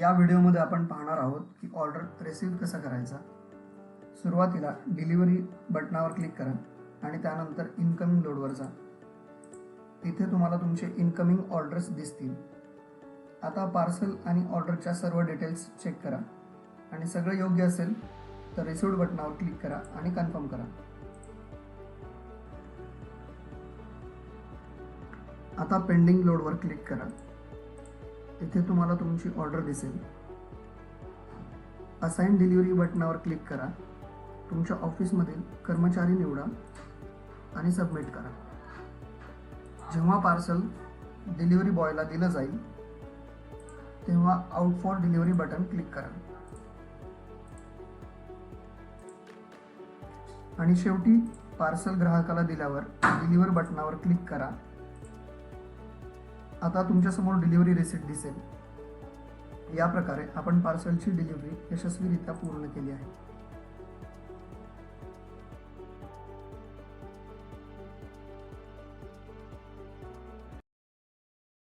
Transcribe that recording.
या व्हिडिओमध्ये आपण पाहणार आहोत की ऑर्डर रिसीव्ह कसा करायचा. सुरुवातीला डिलिव्हरी बटनावर क्लिक करा आणि त्यानंतर इनकमिंग लोडवर जा. इथे तुम्हाला तुमचे इनकमिंग ऑर्डर्स दिसतील. आता पार्सल आणि ऑर्डरच्या सर्व डिटेल्स चेक करा. आणि सगळं योग्य असेल तर रिसिव्ड बटनावर क्लिक करा आणि कन्फर्म करा. आता पेंडिंग लोडवर क्लिक करा. इथे तुम्हाला तुमची ऑर्डर दिसेल. असाईन डिलिव्हरी बटनावर क्लिक करा. तुमच्या ऑफिसमधील कर्मचारी निवडा आणि सबमिट करा. जेव्हा पार्सल डिलिव्हरी बॉयला दिलं जाईल तेव्हा out for delivery button click करा. आणि शेवटी पार्सल ग्राहकाला दिल्यावर डिलिव्हर बटनावर क्लिक करा. आता तुमच्यासमोर डिलिव्हरी रिसिट दिसेल. या प्रकारे आपण पार्सलची डिलिव्हरी यशस्वीरित्या पूर्ण केली आहे.